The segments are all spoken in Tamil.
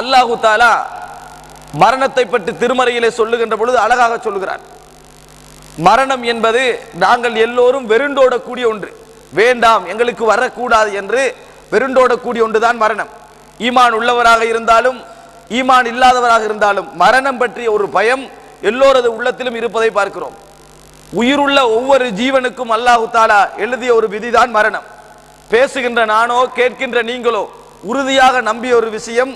அல்லாஹு தாலா மரணத்தை பற்றி திருமறையிலே சொல்லுகின்ற பொழுது அழகாக சொல்லுகிறார். மரணம் என்பது நாங்கள் எல்லோரும் வெருண்டோடக்கூடிய ஒன்று. வேண்டாம் எங்களுக்கு வரக்கூடாது என்று வெருண்டோடக்கூடிய ஒன்றுதான் மரணம். ஈமான் உள்ளவராக இருந்தாலும் ஈமான் இல்லாதவராக இருந்தாலும் மரணம் பற்றிய ஒரு பயம் எல்லோரது உள்ளத்திலும் இருப்பதை பார்க்கிறோம். உயிருள்ள ஒவ்வொரு ஜீவனுக்கும் அல்லாஹு தாலா எழுதிய ஒரு விதிதான் மரணம். பேசுகின்ற நானோ கேட்கின்ற நீங்களோ உறுதியாக நம்பிய ஒரு விஷயம்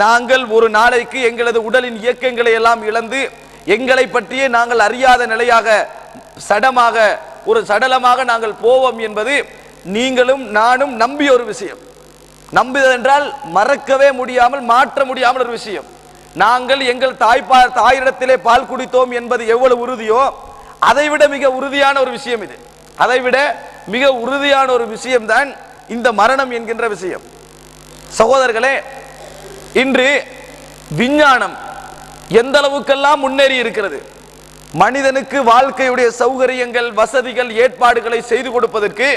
நாங்கள் ஒரு நாளைக்கு எங்களது உடலின் இயக்கங்களை எல்லாம் இழந்து எங்களை பற்றியே நாங்கள் அறியாத நிலையாக சடமாக ஒரு சடலமாக நாங்கள் போவோம் என்பது நீங்களும் நானும் நம்பிய ஒரு விஷயம். நம்பியதென்றால் மறக்கவே முடியாமல் மாற்ற முடியாமல் ஒரு விஷயம். நாங்கள் எங்கள் தாய்ப்பா தாயிடத்திலே பால் குடித்தோம் என்பது எவ்வளவு உறுதியோ அதைவிட மிக உறுதியான ஒரு விஷயம் இது. அதைவிட மிக உறுதியான ஒரு விஷயம்தான் இந்த மரணம் என்கின்ற விஷயம். சகோதரர்களே இன்று விஞ்ஞானம் எந்த அளவுக்கெல்லாம் முன்னேறி இருக்கிறது? மனிதனுக்கு வாழ்க்கையுடைய சௌகரியங்கள் வசதிகள் ஏற்பாடுகளை செய்து கொடுப்பதற்கு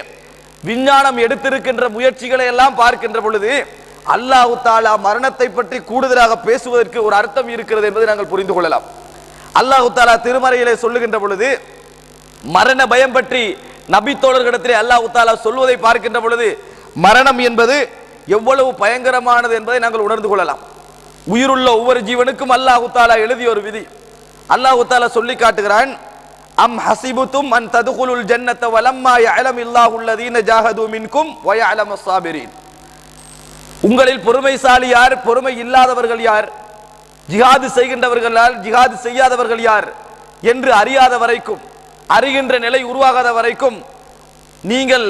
விஞ்ஞானம் எடுத்திருக்கின்ற முயற்சிகளை எல்லாம் பார்க்கின்ற பொழுது அல்லாஹு தாலா மரணத்தை பற்றி கூடுதலாக பேசுவதற்கு ஒரு அர்த்தம் இருக்கிறது என்பதை நாங்கள் புரிந்து கொள்ளலாம். அல்லாஹு தாலா திருமறையிலே சொல்லுகின்ற பொழுது மரண பயம் பற்றி நபி தோழர்களிடத்திலே அல்லாஹு தாலா சொல்வதை பார்க்கின்ற பொழுது மரணம் என்பது எவ்வளவு பயங்கரமானது என்பதை நாங்கள் உணர்ந்து கொள்ளலாம். உயிருள்ள ஒவ்வொரு ஜீவனுக்கும் அல்லாஹு தாலா எழுதிய ஒரு விதி. அல்லாஹு தாலா சொல்லி காட்டுகிறான் அம் ஹசிபுத்தும் அன் ததுகுலுல் ஜன்னத்த வலம்மா யலம் இல்லாஹுல்லதீன ஜாஹது மின்கும் வ யஅலம் அஸ்ஸாபிரீன் உங்களில் பொறுமைசாலி யார்? பொறுமை இல்லாதவர்கள் யார்? ஜிஹாது செய்கின்றவர்களால் ஜிஹாது செய்யாதவர்கள் யார்? என்று அறியாத வரைக்கும் அறிகின்ற நிலை உருவாகாத வரைக்கும் நீங்கள்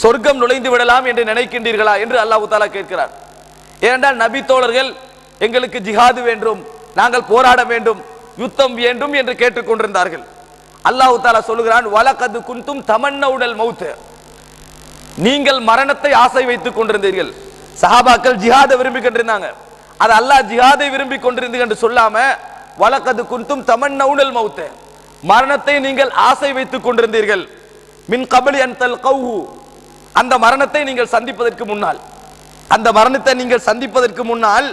சொர்க்கம் நுழைந்து விடலாம் என்று நினைக்கின்றீர்களா என்று அல்லாஹு தாலா கேட்கிறார். ஏனென்றால் நபி தோழர்கள் எங்களுக்கு ஜிஹாது வேண்டும் நாங்கள் போராட வேண்டும் யுத்தம் வேண்டும் என்று கேட்டுக்கொண்டிருந்தார்கள் அல்லாஹு தாலா சொல்லுகிறான் வலகது குந்தும் தமன்னவுடல் மௌத்து. நீங்கள் மரணத்தை ஆசை வைத்துக் கொண்டிருந்தீர்கள். சஹாபாக்கள் ஜிஹாதை விரும்பி கொண்டிருந்தாங்க. அது அல்லாஹ் ஜிஹாதை விரும்பி கொண்டிருந்தீங்க என்று சொல்லாம வழக்கது குந்தும் உணல் மௌத்து. மரணத்தை நீங்கள் ஆசை வைத்துக் கொண்டிருந்தீர்கள். மின் கபலி அன்தல் கௌஹு அந்த மரணத்தை நீங்கள் சந்திப்பதற்கு முன்னால் அந்த மரணத்தை நீங்கள் சந்திப்பதற்கு முன்னால்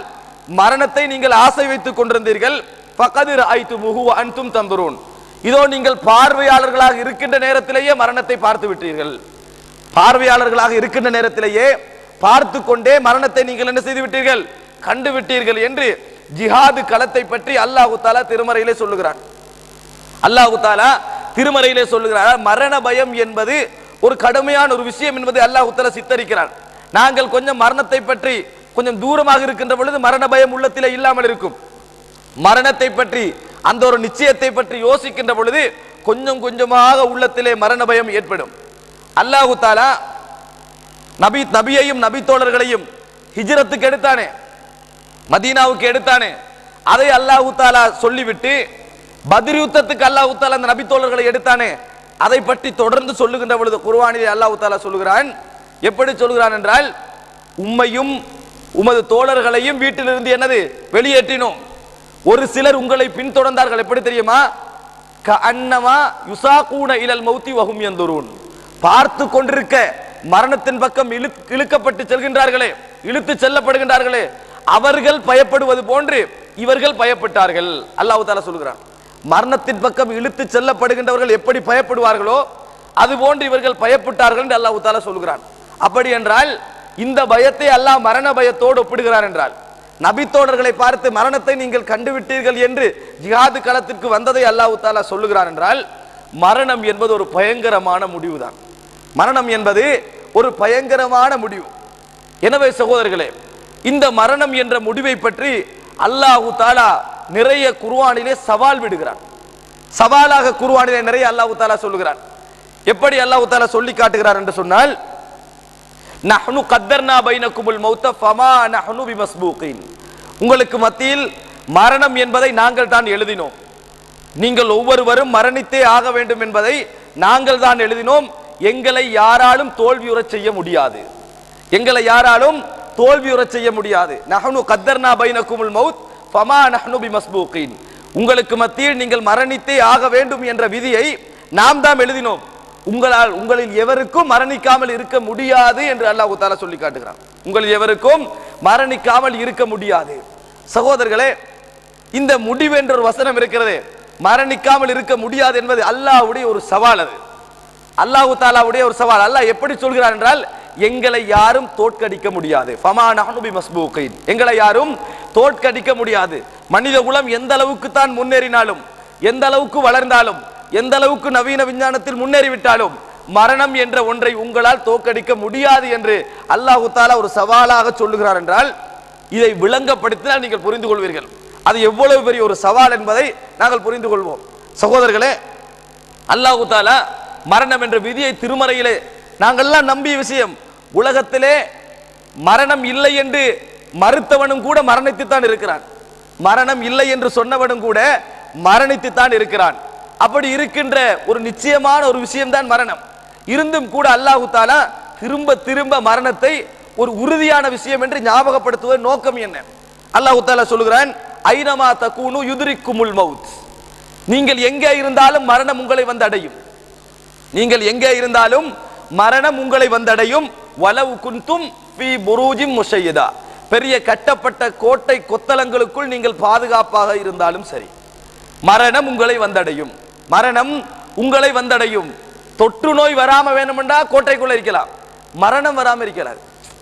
மரணத்தை நீங்கள் ஆசை வைத்துக் கொண்டிருந்தீர்கள். பக்கதிர் ஐத்து முகு அன்தும் தந்துரும் இதோ நீங்கள் பார்வையாளர்களாக இருக்கின்ற நேரத்திலேயே மரணத்தை பார்த்து விட்டீர்கள். பார்வையாளர்களாக இருக்கின்ற நேரத்திலேயே பார்த்து கொண்டே மரணத்தை நீங்கள் என்ன செய்து விட்டீர்கள்? கண்டு விட்டீர்கள் என்று ஜிஹாது களத்தை பற்றி அல்லாஹு தாலா திருமறையிலே சொல்லுகிறான். அல்லாஹு தாலா திருமறையிலே சொல்லுகிறார் மரண பயம் என்பது ஒரு கடுமையான ஒரு விஷயம் என்பதை அல்லாஹ் உத்தர சித்தரிக்கிறான். நாங்கள் கொஞ்சம் மரணத்தை பற்றி கொஞ்சம் தூரமாக இருக்கின்ற பொழுது மரண பயம் உள்ளத்திலே இல்லாமல் இருக்கும். மரணத்தை பற்றி அந்த ஒரு நிச்சயத்தை பற்றி யோசிக்கின்ற பொழுது கொஞ்சம் கொஞ்சமாக உள்ளத்திலே மரண பயம் ஏற்படும். அல்லாஹு தாலா நபி நபியையும் நபி தோழர்களையும் ஹிஜ்ரத்துக்கு எடுத்தானே மதீனாவுக்கு எடுத்தானே அதை அல்லாஹு தாலா சொல்லிவிட்டு பத்ர் யுத்தத்துக்கு அல்லாஹு தாலா அந்த நபி தோழர்களை எடுத்தானே அதை பற்றி தொடர்ந்து சொல்லுகின்ற பொழுது குர்ஆனிலே அல்லாஹு தாலா சொல்லுகிறான். எப்படி சொல்கிறான் என்றால் உம்மையும் உமது தோழர்களையும் வீட்டிலிருந்து என்னது? வெளியேற்றினோம். ஒரு சிலர் உங்களை பின்தொடர்ந்தார்கள். எப்படி தெரியுமா? அன்னமா யுசாகூன இலல் மௌத்தி வகும் எந்தொருன் பார்த்து கொண்டிருக்க மரணத்தின் பக்கம் இழு இழுக்கப்பட்டு செல்கின்றார்களே இழுத்து செல்லப்படுகின்றார்களே அவர்கள் பயப்படுவது போன்று இவர்கள் பயப்பட்டார்கள். அல்லாஹு தாலா சொல்கிறான் மரணத்தின் பக்கம் இழுத்து செல்லப்படுகின்றவர்கள் எப்படி பயப்படுவார்களோ அது போன்று இவர்கள் பயப்பட்டார்கள் என்று அல்லாஹு தாலா சொல்கிறான். அப்படி என்றால் இந்த பயத்தை அல்லாஹ் மரண பயத்தோடு ஒப்பிடுகிறார் என்றால் நபித்தோடர்களை பார்த்து மரணத்தை நீங்கள் கண்டுவிட்டீர்கள் என்று ஜிஹாது களத்திற்கு வந்ததை அல்லாஹு தாலா சொல்லுகிறார் என்றால் மரணம் என்பது ஒரு பயங்கரமான முடிவுதான். மரணம் என்பது ஒரு பயங்கரமான முடிவு. எனவே சகோதரர்களே இந்த மரணம் என்ற முடிவை பற்றி அல்லாஹு தாலா நிறைய குர்ஆனிலே சவால் விடுகிறான். சவாலாக குர்ஆனிலே நிறைய அல்லாஹு தாலா சொல்லுகிறான். எப்படி அல்லாஹு தாலா சொல்லி காட்டுகிறார் என்று சொன்னால் நஹ்னு கத்தர்னா பைனகுமுல் மௌத்த ஃபமா நஹ்னு பிமஸ்பூகின். உங்களுக்கு மத்தியில் மரணம் என்பதை நாங்கள் தான் எழுதினோம். நீங்கள் ஒவ்வொருவரும் மரணித்தே ஆக வேண்டும் என்பதை நாங்கள் தான் எழுதினோம். எங்களை யாராலும் தோல்வியுறச் செய்ய முடியாது. எங்களை யாராலும் தோல்வியுறச் செய்ய முடியாது. நஹ்னு கத்தர்னா பைனகுமுல் மௌத் ஃபமா நஹ்னுபி மஸ்பூக்கின் உங்களுக்கு மத்தியில் நீங்கள் மரணித்தே ஆக வேண்டும் என்ற விதியை நாம் தான் எழுதினோம். உங்களால் உங்களில் எவருக்கும் மரணிக்காமல் இருக்க முடியாது என்று அல்லாஹ் தாலா சொல்லி காட்டுகிறான். உங்களில் எவருக்கும் மரணிக்காமல் இருக்க முடியாது. சகோதரர்களே இந்த முடிவு என்ற ஒரு வசனம் இருக்கிறது. மரணிக்காமல் இருக்க முடியாது என்பது அல்லாஹ்வுடைய ஒரு சவால் அது. அல்லாஹு தாலாவுடைய ஒரு சவால். அல்லாஹ் எப்படி சொல்கிறார் என்றால் எங்களை யாரும் தோற்கடிக்க முடியாது. எங்களை யாரும் தோற்கடிக்க முடியாது. மனித குலம் எந்த அளவுக்கு தான் முன்னேறினாலும் எந்த அளவுக்கு வளர்ந்தாலும் எந்த அளவுக்கு நவீன விஞ்ஞானத்தில் முன்னேறிவிட்டாலும் மரணம் என்ற ஒன்றை உங்களால் தோற்கடிக்க முடியாது என்று அல்லாஹு தாலா ஒரு சவாலாக சொல்லுகிறார் என்றால் இதை விளங்கப்படுத்தினால் நீங்கள் புரிந்து கொள்வீர்கள். அது எவ்வளவு பெரிய ஒரு சவால் என்பதை நாங்கள் புரிந்து கொள்வோம். சகோதரர்களே அல்லாஹு தாலா மரணம் என்ற விதியை திருமறையிலே நாங்கள்லாம் நம்பிய விஷயம் உலகத்திலே மரணம் இல்லை என்று மறுத்தவனும் கூட மரணித்துத்தான் இருக்கிறான். மரணம் இல்லை என்று சொன்னவனும் கூட மரணித்துத்தான் இருக்கிறான். அப்படி இருக்கின்ற ஒரு நிச்சயமான ஒரு விஷயம்தான் மரணம். இருந்தும் கூட அல்லாஹு தாலா திரும்ப திரும்ப மரணத்தை ஒரு உறுதியான விஷயம் என்று ஞாபகப்படுத்துவதன் நோக்கம் என்ன? அல்லாஹு தாலா சொல்லுகிறான் ஐனமா தக்கூனு யுதுரிக்குமுல் மவுத். நீங்கள் எங்கே இருந்தாலும் மரணம் உங்களை வந்து அடையும். நீங்கள் எங்கே இருந்தாலும் மரணம் உங்களை வந்தடையும். வலவு குந்தும் பி புரூஜிம் முஷையதா பெரிய கட்டப்பட்ட கோட்டை கொத்தலங்களுக்குள் நீங்கள் பாதுகாப்பாக இருந்தாலும் சரி. மரணம் உங்களை வந்தடையும். மரணம் உங்களை வந்தடையும். தொற்று நோய் வராம வேணுமெண்டா கோட்டைக்குள்ள இருக்கலாம். மரணம் வராம இருக்கலாம்.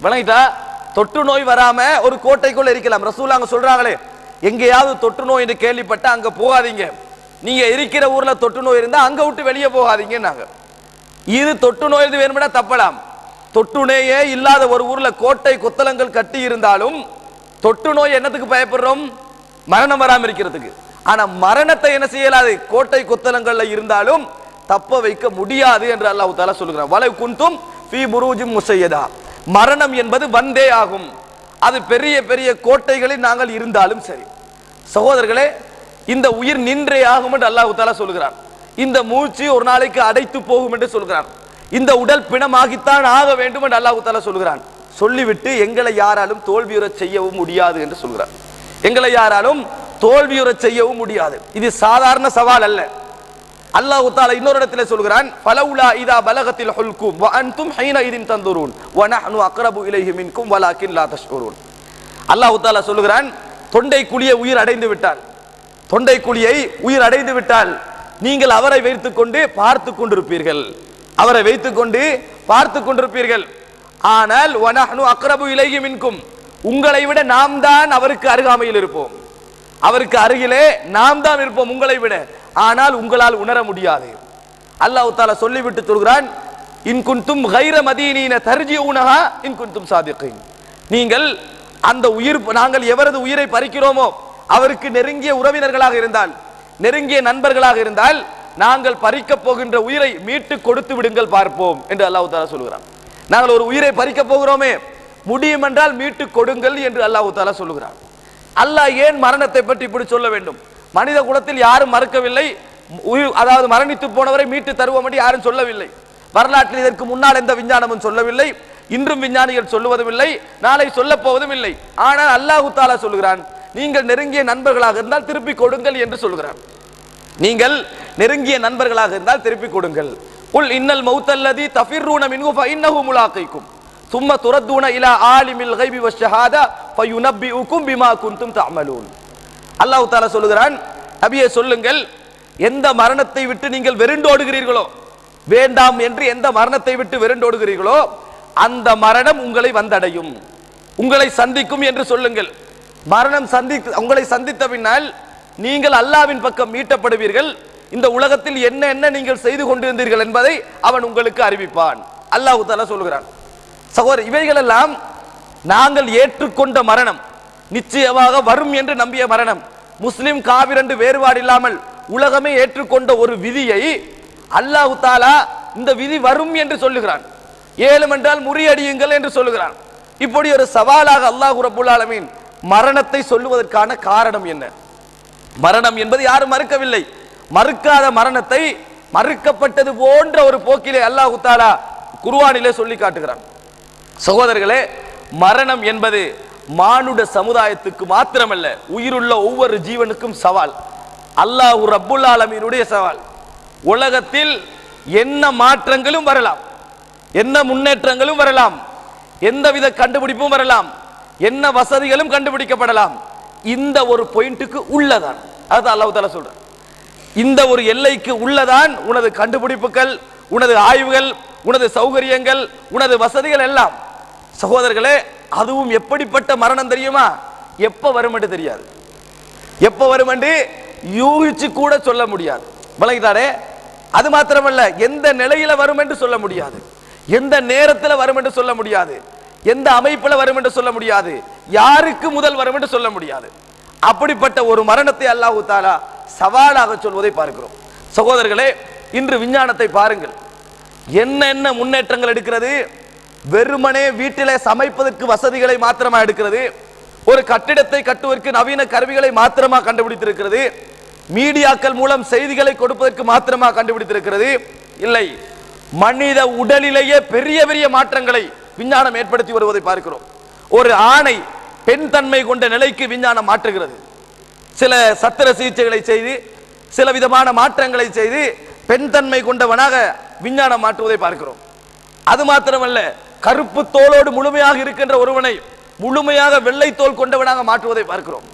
விளங்கிட்டா? தொற்று நோய் வராம ஒரு கோட்டைக்குள்ள இருக்கலாம். ரசூலாங்க சொல்றாங்களே எங்கேயாவது தொற்று நோய் என்று கேள்விப்பட்டா அங்க போகாதீங்க. நீங்க இருக்கிற ஊர்ல தொற்று நோய் இருந்தா அங்க விட்டு வெளியே போகாதீங்க நாங்கள் இது தொட்டு நோய் இது வேணும்னா தப்பலாம். தொட்டுணையே நோயே இல்லாத ஒரு ஊர்ல கோட்டை கொத்தலங்கள் கட்டி இருந்தாலும் தொட்டு நோய் என்னத்துக்கு பயப்படுறோம்? மரணம் வராம இருக்கிறதுக்கு. ஆனா மரணத்தை என்ன செய்யலாது? கோட்டை கொத்தலங்கள்ல இருந்தாலும் தப்ப வைக்க முடியாது என்று அல்லாஹு தாலா சொல்லுகிறான். வலை குந்தும் ஃபி புரூஜும் முசையதா. மரணம் என்பது வந்தே ஆகும். அது பெரிய பெரிய கோட்டைகளில் நாங்கள் இருந்தாலும் சரி. சகோதரர்களே இந்த உயிர் நின்றே ஆகும் என்று அல்லாஹு தாலா சொல்லுகிறான். இந்த மூச்சு ஒரு நாளைக்கு அடைத்து போகும் என்று சொல்கிறான் இந்த உடல் பிணமாகித்தான் ஆக வேண்டும் என்று அல்லாஹு தாலா சொல்லுகிறான் சொல்லிவிட்டு எங்களை யாராலும் தோல்வியுறச் செய்யவும் முடியாது என்று சொல்கிறார். எங்களை யாராலும் தோல்வியுறச் செய்யவும் முடியாது. இது சாதாரண சவால் அல்ல. அல்லாஹு தாலா இன்னொரு இடத்துல சொல்கிறான் பலவுலா இதா பலகத்தில் ஹுல்கும் வ அன்தும் ஹைன இதின் தந்துரூன் வ நஹ்னு அக்ரபு இலைஹி மின்கும் வலாக்கின் லா தஷ்குரூன். அல்லாஹு தாலா சொல்லுகிறான் தொண்டை குழியை உயிர் அடைந்து விட்டால் தொண்டை குழியை உயிர் அடைந்து விட்டால் நீங்கள் அவரை வைத்துக் கொண்டு பார்த்து கொண்டிருப்பீர்கள். அவரை வைத்துக் கொண்டு பார்த்து கொண்டிருப்பீர்கள். ஆனால் வனஹனு அக்ரபு இலகி மின்கும். உங்களை விட நாம் தான் அவருக்கு அருகாமையில் இருப்போம். அவருக்கு அருகிலே நாம் தான் இருப்போம் உங்களை விட. ஆனால் உங்களால் உணர முடியாது. அல்லாஹ் தாலா சொல்லிவிட்டு சொல்கிறான் இன் குன்தும் கைர மதீனீன தர்ஜி உனஹா இன் குன்தும் நீங்கள் அந்த உயிர் நாங்கள் எவரது உயிரை பறிக்கிறோமோ அவருக்கு நெருங்கிய உறவினர்களாக இருந்தால் நெருங்கிய நண்பர்களாக இருந்தால் நாங்கள் பறிக்கப் போகின்ற உயிரை மீட்டு கொடுத்து விடுங்கள் பார்ப்போம் என்று அல்லாஹு தாலா சொல்லுகிறான். நாங்கள் ஒரு உயிரை பறிக்கப் போகிறோமே முடியும் என்றால் மீட்டு கொடுங்கள் என்று அல்லாஹு தாலா சொல்லுகிறான். அல்லாஹ் ஏன் மரணத்தை பற்றி இப்படி சொல்ல வேண்டும்? மனித குலத்தில் யாரும் மறுக்கவில்லை. உயிர் அதாவது மரணித்து போனவரை மீட்டு தருவோம் என்று யாரும் சொல்லவில்லை. வரலாற்றில் இதற்கு முன்னால் எந்த விஞ்ஞானமும் சொல்லவில்லை. இன்றும் விஞ்ஞானிகள் சொல்லுவதும் இல்லை. நாளை சொல்லப் போவதும் இல்லை. ஆனால் அல்லாஹு தாலா சொல்லுகிறான் நீங்கள் நெருங்கிய நண்பர்களாக இருந்தால் திருப்பி கொடுங்கள் என்று சொல்கிறான் நீங்கள் நெருங்கிய நண்பர்களாக இருந்தால் திருப்பி கொடுங்கள் உல் இன்னல் மௌத்தல்லதி தஃபிர்ரூன மின்ஹு ஃபஇன்னஹு முலாகைக்கும் ثم تردون الى عالم الغيب والشهاده فينبئكم بما كنتم تعملون அல்லாஹ் தாலா சொல்லுகிறான் நபியே சொல்லுங்கள் எந்த மரணத்தை விட்டு நீங்கள் வெருண்டோடுகிறீர்களோ வேண்டாம் என்று எந்த மரணத்தை விட்டு வெருண்டோடுகிறீர்களோ அந்த மரணம் உங்களை வந்தடையும் உங்களை சந்திக்கும் என்று சொல்லுங்கள் மரணம் சந்தி உங்களை சந்தித்த பின்னால் நீங்கள் அல்லாவின் பக்கம் மீட்டப்படுவீர்கள். இந்த உலகத்தில் என்ன என்ன நீங்கள் செய்து கொண்டிருந்தீர்கள் என்பதை அவன் உங்களுக்கு அறிவிப்பான். அல்லாஹ் தாலா சொல்லுகிறான் சகோதரர் இவைகளெல்லாம் நாங்கள் ஏற்றுக்கொண்ட மரணம். நிச்சயமாக வரும் என்று நம்பிய மரணம். முஸ்லிம் காவிர் என்று வேறுபாடு இல்லாமல் உலகமே ஏற்றுக்கொண்ட ஒரு விதியை அல்லாஹ் தாலா இந்த விதி வரும் என்று சொல்லுகிறான். ஏழும் என்றால் முறியடியுங்கள் என்று சொல்லுகிறான். இப்படி ஒரு சவாலாக அல்லாஹ் ரபுல் ஆலமீன் மரணத்தை சொல்லுவதற்கான காரணம் என்ன? மரணம் என்பது யாரும் மறுக்கவில்லை. மறுக்காத மரணத்தை மறுக்கப்பட்டது போன்ற ஒரு போக்கிலே அல்லாஹு தாலா குருவானிலே சொல்லி காட்டுகிறான். சகோதரர்களே மரணம் என்பது மானுட சமுதாயத்துக்கு மாத்திரமல்ல உயிருள்ள ஒவ்வொரு ஜீவனுக்கும் சவால். அல்லாஹ் ரப்புல் ஆலமீனுடைய சவால். உலகத்தில் என்ன மாற்றங்களும் வரலாம் என்ன முன்னேற்றங்களும் வரலாம் எந்தவித கண்டுபிடிப்பும் வரலாம் என்ன வசதிகளும் கண்டுபிடிக்கப்படலாம். இந்த ஒரு பாயிண்ட்டுக்கு உள்ளதான். அதுதான் அல்லாஹ் தாலா சொல்றான். இந்த ஒரு எல்லைக்கு உள்ளதான் உனது கண்டுபிடிப்புகள் உனது ஆய்வுகள் உனது சௌகரியங்கள் உனது வசதிகள் எல்லாம். சகோதரர்களே அதுவும் எப்படிப்பட்ட மரணம் தெரியுமா? எப்ப வரும் தெரியாது. எப்ப வரும் யூகிச்சு கூட சொல்ல முடியாது. விளங்கிட்டாரே? அது மாத்திரமல்ல எந்த நிலையில வரும் என்று சொல்ல முடியாது. எந்த நேரத்தில் வரும் என்று சொல்ல முடியாது. எந்த அமைப்பில் வரும் என்று சொல்ல முடியாது. யாருக்கு முதல் வரும் என்று சொல்ல முடியாது. அப்படிப்பட்ட ஒரு மரணத்தை அல்லாஹு தாலா சவாலாக சொல்வதை பார்க்கிறோம். சகோதரர்களே இன்று விஞ்ஞானத்தை பாருங்கள். என்னென்ன முன்னேற்றங்கள் எடுக்கிறது? வெறுமனே வீட்டில் சமைப்பதற்கு வசதிகளை மாத்திரமா எடுக்கிறது? ஒரு கட்டிடத்தை கட்டுவதற்கு நவீன கருவிகளை மாத்திரமா கண்டுபிடித்திருக்கிறது? மீடியாக்கள் மூலம் செய்திகளை கொடுப்பதற்கு மாத்திரமா கண்டுபிடித்திருக்கிறது? இல்லை. மனித உடலிலேயே பெரிய பெரிய மாற்றங்களை விஞ்ஞானம் ஏற்படுத்தி வருவதை பார்க்கிறோம். ஒரு ஆணை பெண் தன்மை கொண்ட நிலைக்கு விஞ்ஞானம் மாற்றுகிறது. சில சத்திர சிகிச்சைகளை செய்து சில விதமான மாற்றங்களை செய்து பெண் தன்மை கொண்டவனாக விஞ்ஞானம் மாற்றுவதை பார்க்கிறோம். அது மாத்திரமல்ல கருப்பு தோலோடு முழுமையாக இருக்கின்ற ஒருவனை முழுமையாக வெள்ளை தோல் கொண்டவனாக மாற்றுவதை பார்க்கிறோம்.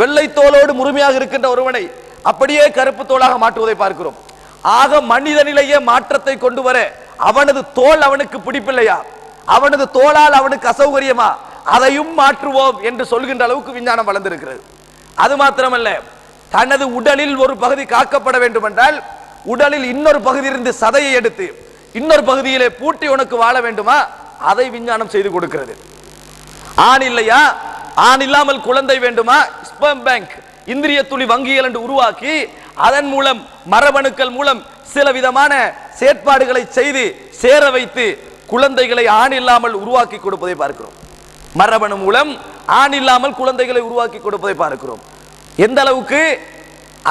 வெள்ளை தோலோடு முழுமையாக இருக்கின்ற ஒருவனை அப்படியே கருப்பு தோலாக மாற்றுவதை பார்க்கிறோம். ஆக மனிதனிலேயே மாற்றத்தை கொண்டு வர அவனது தோல் அவனுக்கு பிடிப்பில்லையா? அவனது தோளால் அவனுக்கு அசௌகரியமா? அதையும் மாற்றுவோம் என்று சொல்கின்ற அளவுக்கு விஞ்ஞானம் வளர்ந்திருக்கிறது. அது மாத்திரமல்ல தனது உடலில் ஒரு பகுதி காக்கப்பட வேண்டும் என்றால் உடலில் இன்னொரு பகுதியிலிருந்து சதையை எடுத்து இன்னொரு பகுதியிலே பூட்டி உனக்கு வாழ வேண்டுமா? அதை விஞ்ஞானம் செய்து கொடுக்கிறது. ஆண் இல்லையா? ஆண் இல்லாமல் குழந்தை வேண்டுமா? ஸ்பெர்ம் பேங்க் இந்திரிய துளி வங்கிகள் என்று உருவாக்கி அதன் மூலம் மரபணுக்கள் மூலம் சில விதமான செயற்பாடுகளை செய்து சேர வைத்து குழந்தைகளை ஆண் இல்லாமல் உருவாக்கி கொடுப்பதை பார்க்கிறோம். மரபணு மூலம் ஆண் இல்லாமல் குழந்தைகளை உருவாக்கி கொடுப்பதை பார்க்கிறோம். எந்த அளவுக்கு?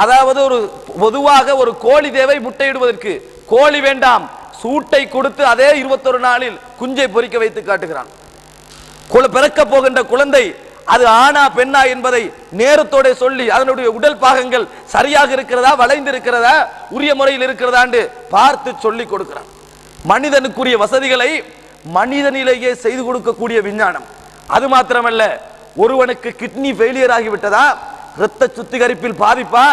அதாவது ஒரு பொதுவாக ஒரு கோழி தேவை முட்டையிடுவதற்கு. கோழி வேண்டாம் சூட்டை கொடுத்து அதே இருபத்தொரு நாளில் குஞ்சை பொறிக்க வைத்து காட்டுகிறான். குல பிறக்க போகின்ற குழந்தை அது ஆணா பெண்ணா என்பதை நேரத்தோட சொல்லி அதனுடைய உடல் பாகங்கள் சரியாக இருக்கிறதா வளைந்து இருக்கிறதா உரிய முறையில் இருக்கிறதா என்று பார்த்து சொல்லி கொடுக்கிறான். மனிதனுக்குரிய வசதிகளை மனிதனிலேயே செய்து கொடுக்கக்கூடிய விஞ்ஞானம். அது மாத்திரமல்ல ஒருவனுக்கு கிட்னி ஃபெயிலியர் ஆகிவிட்டதா? இரத்த சுத்திகரிப்பில் பாதிப்பா?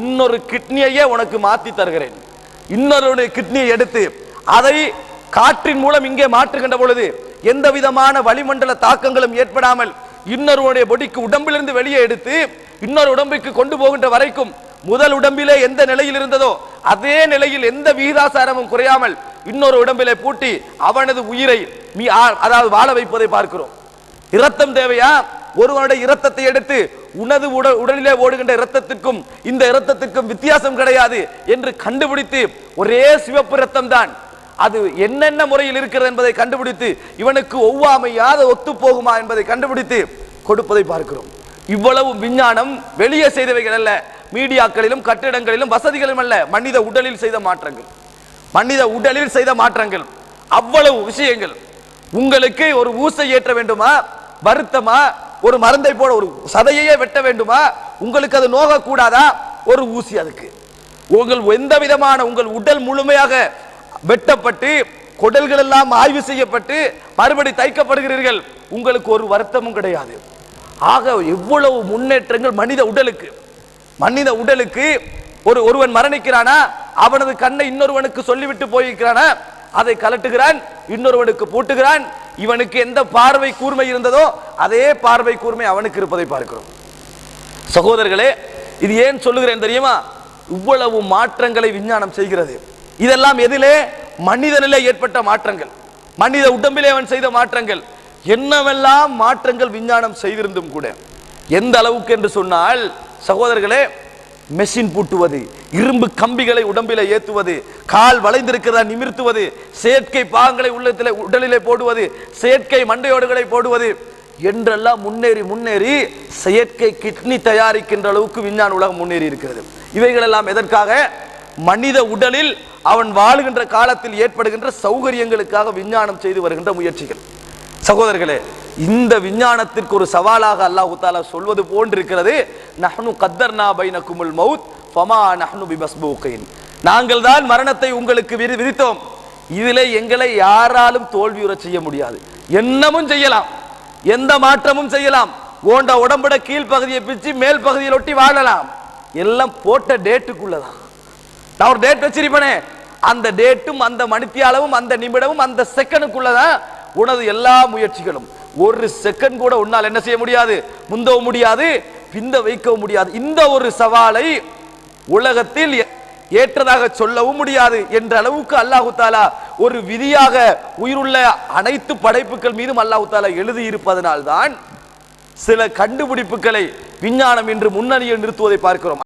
இன்னொரு கிட்னியையே உனக்கு மாத்தி தருகிறேன். இன்னொரு கிட்னியை எடுத்து அதை காற்றின் மூலம் இங்கே மாற்றுகின்ற பொழுது எந்த விதமான வளிமண்டல தாக்கங்களும் ஏற்படாமல் இன்னொருவனுடைய பொடிக்கு உடம்பிலிருந்து வெளியே எடுத்து இன்னொரு உடம்புக்கு கொண்டு போகின்ற வரைக்கும் முதல் உடம்பிலே எந்த நிலையில் இருந்ததோ அதே நிலையில் எந்த விகிதாசாரமும் குறையாமல் இன்னொரு உடம்பிலே பூட்டி அவனது உயிரை மீ ஆ- அதாவது வாழ வைப்பதை பார்க்கிறோம். இரத்தம் தேவையா? ஒருவனுடைய இரத்தத்தை எடுத்து உனது உடல் உடலிலே ஓடுகின்ற இரத்தத்திற்கும் இந்த இரத்தத்திற்கும் வித்தியாசம் கிடையாது என்று கண்டுபிடித்து ஒரே சிவப்பு இரத்தம் தான் அது என்னென்ன முறையில் இருக்கிறது என்பதை கண்டுபிடித்து இவனுக்கு ஒவ்வாமையாத ஒத்து போகுமா என்பதை கண்டுபிடித்து கொடுப்பதை பார்க்கிறோம். இவ்வளவு விஞ்ஞானம் வெளியே செய்தவைகள் அல்ல. மீடியாக்களிலும் கட்டிடங்களிலும் வசதிகளும் அல்ல. மனித உடலில் செய்த மாற்றங்கள். மனித உடலில் செய்த மாற்றங்கள். அவ்வளவு விஷயங்கள். உங்களுக்கு ஒரு ஊசை ஏற்ற வேண்டுமா? வருத்தமா? ஒரு மருந்தை போட ஒரு சதையையே வெட்ட வேண்டுமா? உங்களுக்கு அது நோக கூடாதா ஒரு ஊசி அதுக்கு. உங்கள் எந்த விதமான உங்கள் உடல் முழுமையாக வெட்டப்பட்டு குடல்கள் எல்லாம் ஆய்வு செய்யப்பட்டு மறுபடி தைக்கப்படுகிறீர்கள். உங்களுக்கு ஒரு வருத்தமும் கிடையாது. ஆக எவ்வளவு முன்னேற்றங்கள் மனித உடலுக்கு. மனித உடலுக்கு ஒரு ஒருவன் மரணிக்கிறானா? அவனது கண்ணை இன்னொருவனுக்கு சொல்லிவிட்டு போயிருக்கிறானா? அதை கலட்டுகிறான் இன்னொருவனுக்கு பூட்டுகிறான். இவனுக்கு எந்த பார்வை கூர்மை இருந்ததோ அதே பார்வை கூர்மை அவனுக்கு இருப்பதை பார்க்கிறோம். சகோதரர்களே இது ஏன் சொல்லுகிறேன் தெரியுமா? இவ்வளவு மாற்றங்களை விஞ்ஞானம் செய்கிறது. இதெல்லாம் எதிலே மனிதனிலே ஏற்பட்ட மாற்றங்கள். மனித உடம்பிலே அவன் செய்த மாற்றங்கள். என்னவெல்லாம் மாற்றங்கள் விஞ்ஞானம் செய்திருந்தும் கூட. எந்த அளவுக்கு என்று சொன்னால் சகோதரர்களே மெஷின் பூட்டுவது இரும்பு கம்பிகளை உடம்பிலே ஏத்துவது கால் வளைந்திருக்கிறதா நிமிர்த்துவது செயற்கை பாகங்களை உள்ளத்தில் உடலிலே போடுவது செயற்கை மண்டையோடுகளை போடுவது என்றெல்லாம் முன்னேறி முன்னேறி செயற்கை கிட்னி தயாரிக்கின்ற அளவுக்கு விஞ்ஞான உலகம் முன்னேறி இருக்கிறது. இவைகளெல்லாம் எதற்காக? மனித உடலில் அவன் வாழுகின்ற காலத்தில் ஏற்படுகின்ற சௌகரியங்களுக்காக விஞ்ஞானம் செய்து வருகின்ற முயற்சிகள். சகோதரர்களே இந்த விஞ்ஞானத்திற்கு ஒரு சவாலாக அல்லாஹு தாலா சொல்வது போன்றிருக்கிறது. நஹ்னு கத்தர்னா பைனகுமுல் மவுத் ஃபமா நஹ்னு பிமஸ்பூகைன் நாங்கள் தான் மரணத்தை உங்களுக்கு விரி விதித்தோம். இதில் எங்களை யாராலும் தோல்வியுற செய்ய முடியாது. என்னமும் செய்யலாம். எந்த மாற்றமும் செய்யலாம். ஓண்ட உடம்புட கீழ் பகுதியை பிச்சு மேல் பகுதியில் ஒட்டி வாழலாம். எல்லாம் போட்ட டேட்டுக்குள்ளதான் நான் ஒரு டேட் வச்சிருப்பேனே. அந்த டேட்டும் அந்த மணித்தியாலவும் அந்த நிமிடமும் அந்த செகண்டுக்குள்ளதான் உனது எல்லா முயற்சிகளும். ஒரு செகண்ட் கூட உன்னால் என்ன செய்ய முடியாது? முந்தவும் முடியாது பிந்த வைக்கவும் முடியாது. இந்த ஒரு சவாலை உலகத்தில் ஏற்றதாக சொல்லவும் முடியாது என்ற அளவுக்கு அல்லாஹு தாலா ஒரு விதியாக உயிருள்ள அனைத்து படைப்புகள் மீதும் அல்லாஹு தாலா எழுதியிருப்பதனால்தான் சில கண்டுபிடிப்புகளை விஞ்ஞானம் என்று முன்னணியில் நிறுத்துவதை பார்க்கிறோம்.